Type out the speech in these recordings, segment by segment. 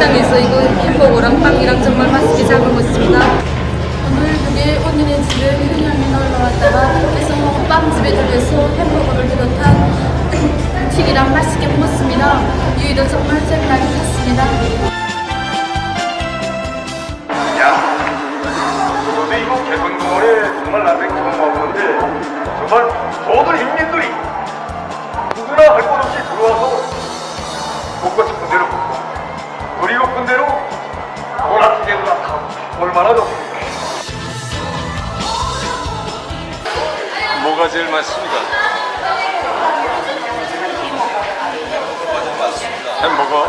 와서 이거 햄버거랑 빵이랑 정말 맛있게 잘 먹었습니다. 오늘 여기 언니네 집에 효녀이 놀러 왔다가 그래서 빵집에 들려서 햄버거를 비롯한 튀기랑 맛있게 먹었습니다. 유이도 정말 재미나게 봤습니다. 야, 저도 이거 개성공원에 정말 나중에 처음 와보는데 정말 모든 인민들 나타나고 얼마나 좋습니까? 뭐가 제일 맛있습니까? 햄버거.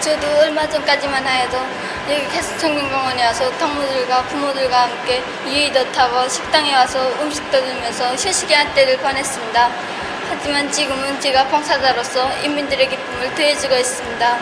저도 얼마 전까지만 해도 여기 개수청년공원에 와서 동무들과 부모들과 함께 유이도 타고 식당에 와서 음식도 들면서 휴식의 한때를 보냈습니다. 하지만 지금은 제가 봉사자로서 인민들의 기쁨을 더해주고 있습니다.